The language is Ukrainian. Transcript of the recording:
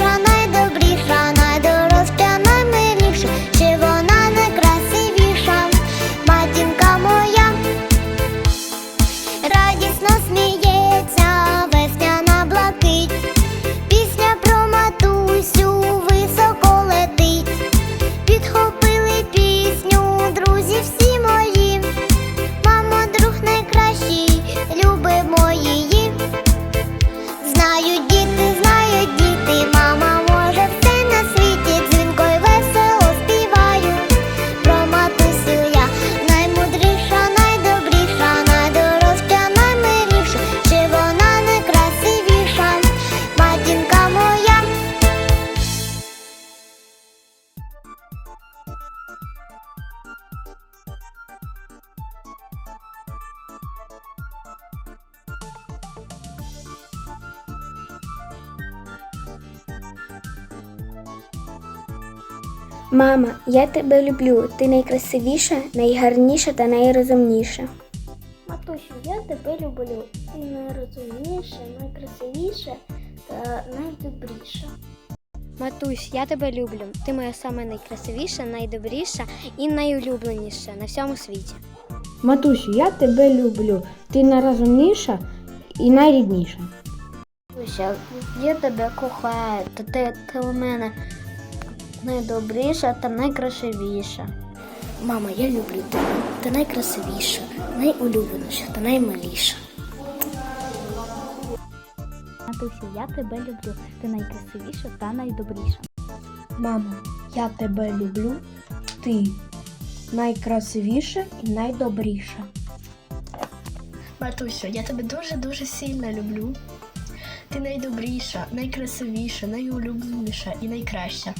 найдобріша, найдорожча, наймиліша, ще вона найкрасивіша, матінка моя, радісно сміє. Мама, я тебе люблю. Ти найкрасивіша, найгарніша та найрозумніша. Матусю, я тебе люблю. Ти найрозумніша, найкрасивіша та найдобріша. Матусь, я тебе люблю. Ти моя сама найкрасивіша, найдобріша і найулюбленіша на всьому світі. Матусю, я тебе люблю. Ти найрозумніша і найрідніша. Матуся, я тебе кохаю, та ти, ти у мене найдобріша та найкрасивіша. Мама, я люблю тебе. Ти найкрасивіша, найулюбленіша та наймиліша. Матусю, я тебе люблю. Ти найкрасивіша та найдобріша. Мамо, я тебе люблю. Ти найкрасивіша і найдобріша. Матусю, я тебе дуже-дуже сильно люблю. Ти найдобріша, найкрасивіша, найулюбленіша і найкраща.